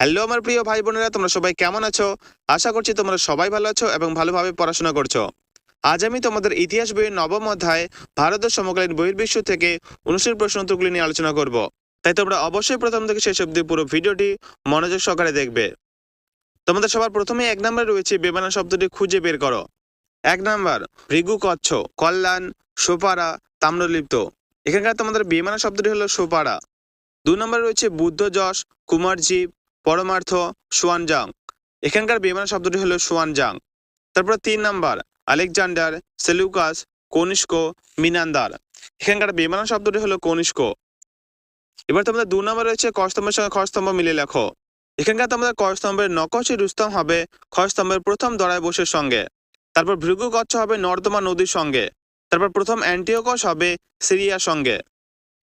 Hello আমার প্রিয় ভাই বোনেরা, তোমরা সবাই কেমন আছো? আশা করছি তোমরা সবাই ভালো আছো এবং ভালোভাবে পড়াশোনা করছ। আজ আমি তোমাদের ইতিহাস বইয়ের নবম অধ্যায় ভারতের সমকালীন বহির্বিশ্ব থেকে অনুষ্ঠিত প্রশ্ন উত্তরগুলি নিয়ে আলোচনা করব। তাই তোমরা অবশ্যই প্রথম থেকে শেষ অবধি পুরো ভিডিওটি মনোযোগ সহকারে দেখবে। তোমাদের সবার প্রথমে এক নম্বরে রয়েছে বেমানা শব্দটি খুঁজে বের করো। এক নাম্বার, ভৃগু কচ্ছ, কল্যাণ, সোপারা, তাম্রলিপ্ত। এখানকার তোমাদের বেমানা শব্দটি হলো সোপারা। দু নম্বরে রয়েছে বুদ্ধ যশ কুমারজীব পরমার্থ সুয়ানজাং। এখানকার বেমানা শব্দটি হলো সুয়ানজাং। তারপর তিন number, Alexander Seleucus Kanishka Menander. এখানকার বেমানা শব্দটি হলো কনিষ্ক এবার তোমাদের দু নম্বর রয়েছে কস্তম্ভের সঙ্গে খস্তম্ভ মিলে লেখো। এখানকার তোমাদের কস্তম্ভের নকশে রুস্তম হবে খস্তম্ভের প্রথম দড়ায় বসের সঙ্গে। তারপর ভৃগু কচ্ছ হবে নর্দমা নদীর সঙ্গে। তারপর প্রথম অ্যান্টিওকস হবে সিরিয়ার সঙ্গে।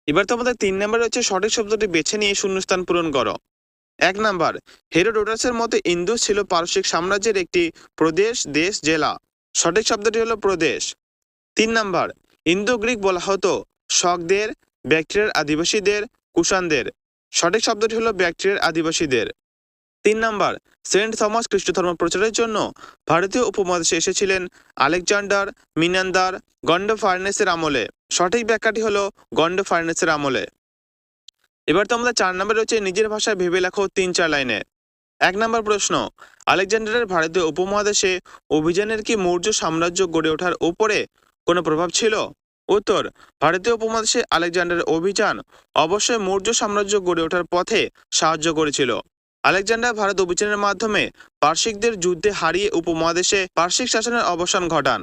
এবার তোমাদের তিন নম্বর রয়েছে সঠিক শব্দটি বেছে নিয়ে শূন্যস্থান পূরণ করো। এক নাম্বার, হেরোডোটাসের মতে ইন্দুস ছিল পারসিক সাম্রাজ্যের একটি প্রদেশ, দেশ, জেলা। সঠিক শব্দটি হলো প্রদেশ। তিন নাম্বার, ইন্দো গ্রিক বলা হতো শকদের ব্যাকটেরিয়ার আদিবাসীদের, কুষাণদের। সঠিক শব্দটি হলো ব্যাকটেরিয়ার আদিবাসীদের। তিন নাম্বার, সেন্ট থমাস খ্রিস্ট ধর্ম প্রচারের জন্য ভারতীয় উপমহাদেশে এসেছিলেন আলেকজান্ডার মিনান্দার গন্ড ফার্নেসের আমলে। সঠিক ব্যাখ্যাটি হলো গন্ড ফার্নেসের আমলে। এবার তো আমাদের চার নম্বর রয়েছে নিজের ভাষায় ভেবে লেখো তিন চার লাইনে। এক নম্বর প্রশ্ন, আলেকজান্ডারের ভারতীয় উপমহাদেশে অভিযানের কি মৌর্য সাম্রাজ্য গড়ে ওঠার উপরে কোনো প্রভাব ছিল? উত্তর, ভারতীয় উপমহাদেশে আলেকজান্ডারের অভিযান অবশ্যই মৌর্য সাম্রাজ্য গড়ে ওঠার পথে সাহায্য করেছিল। আলেকজান্ডার ভারত অভিযানের মাধ্যমে পার্শ্বিকদের যুদ্ধে হারিয়ে উপমহাদেশে পার্শ্বিক শাসনের অবসান ঘটান।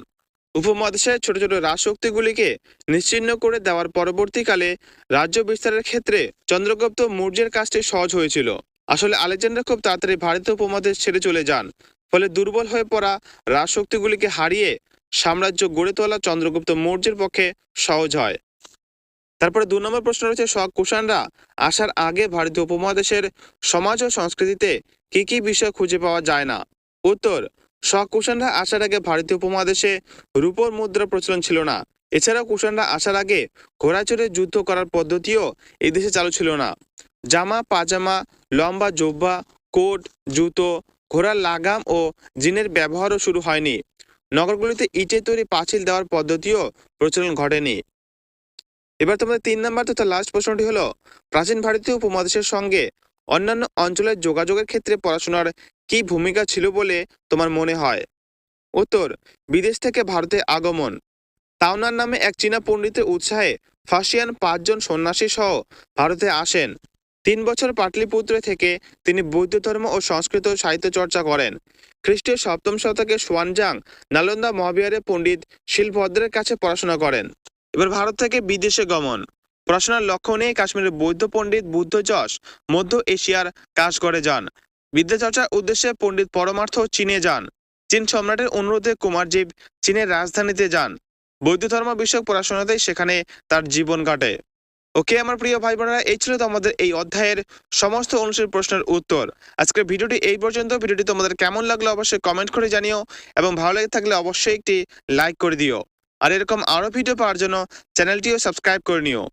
উপমহাদেশের ছোট ছোট রাজশক্তিগুলিকে নিশ্চিহ্ন করে দেওয়ার পরবর্তীকালে রাজ্য বিস্তারের ক্ষেত্রে চন্দ্রগুপ্ত মৌর্যের কাজটি সহজ হয়েছিল। আসলে আলেকজান্ডার খুব তাড়াতাড়ি ভারতীয় উপমহাদেশ ছেড়ে চলে যান, ফলে দুর্বল হয়ে পড়া রাজশক্তিগুলিকে হারিয়ে সাম্রাজ্য গড়ে তোলা চন্দ্রগুপ্ত মৌর্যের পক্ষে সহজ হয়। তারপরে দু নম্বর প্রশ্ন রয়েছে শক কুষাণরা আসার আগে ভারতীয় উপমহাদেশের সমাজ ও সংস্কৃতিতে কি কি বিষয় খুঁজে পাওয়া যায় না? উত্তর শক কুষাণরা আসার আগে ভারতীয় উপমহাদেশে রূপর মুদ্রা প্রচলন ছিল না। এছাড়াও কুষাণরা আসার আগে ঘোড়া চড়ে যুদ্ধ করার পদ্ধতিও এই দেশে চালু ছিল না। জামা, পাজামা, লম্বা জোব্বা, কোট, জুতো, ঘোড়ার লাগাম ও জিনের ব্যবহারও শুরু হয়নি। নগরগুলিতে ইটে তৈরি পাঁচিল দেওয়ার পদ্ধতিও প্রচলন ঘটেনি। এবার তোমাদের তিন নম্বর তথা লাস্ট প্রশ্নটি হলো, প্রাচীন ভারতীয় উপমহাদেশের সঙ্গে অন্যান্য অঞ্চলের যোগাযোগের ক্ষেত্রে পড়াশোনার কি ভূমিকা ছিল বলে তোমার মনে হয়? উত্তর, বিদেশ থেকে ভারতে আগমন। তাওনার নামে এক চীনা পণ্ডিতের উৎসাহে ফাসিয়ান পাঁচজন সন্ন্যাসী সহ ভারতে আসেন। তিন বছর পাটলিপুত্রে থেকে তিনি বৌদ্ধ ধর্ম ও সংস্কৃত সাহিত্য চর্চা করেন। খ্রিস্টীয় সপ্তম শতকে সোয়ানজাং নালন্দা মহাবিহারে পণ্ডিত শিলভদ্রের কাছে পড়াশোনা করেন। এবার ভারত থেকে বিদেশে গমন। পড়াশোনার লক্ষ্য নিয়ে কাশ্মীরের বৌদ্ধ পণ্ডিত বুদ্ধ যশ মধ্য এশিয়ার কাজ করে যান। বিদ্যাচর্চার উদ্দেশ্যে পণ্ডিত পরমার্থ চীনে যান। চীন সম্রাটের অনুরোধে কুমারজীব চীনের রাজধানীতে যান। বৌদ্ধ ধর্ম বিষয়ক পড়াশোনাতেই সেখানে তার জীবন কাটে। ওকে, আমার প্রিয় ভাই বোনেরা এই ছিল তোমাদের এই অধ্যায়ের সমস্ত অনুষ্ঠিত প্রশ্নের উত্তর। আজকের ভিডিওটি এই পর্যন্ত। ভিডিওটি তোমাদের কেমন লাগল অবশ্যই কমেন্ট করে জানিও এবং ভালো লেগে থাকলে অবশ্যই একটি লাইক করে দিও। আর এরকম আরও ভিডিও পাওয়ার জন্য চ্যানেলটিও সাবস্ক্রাইব করে নিও।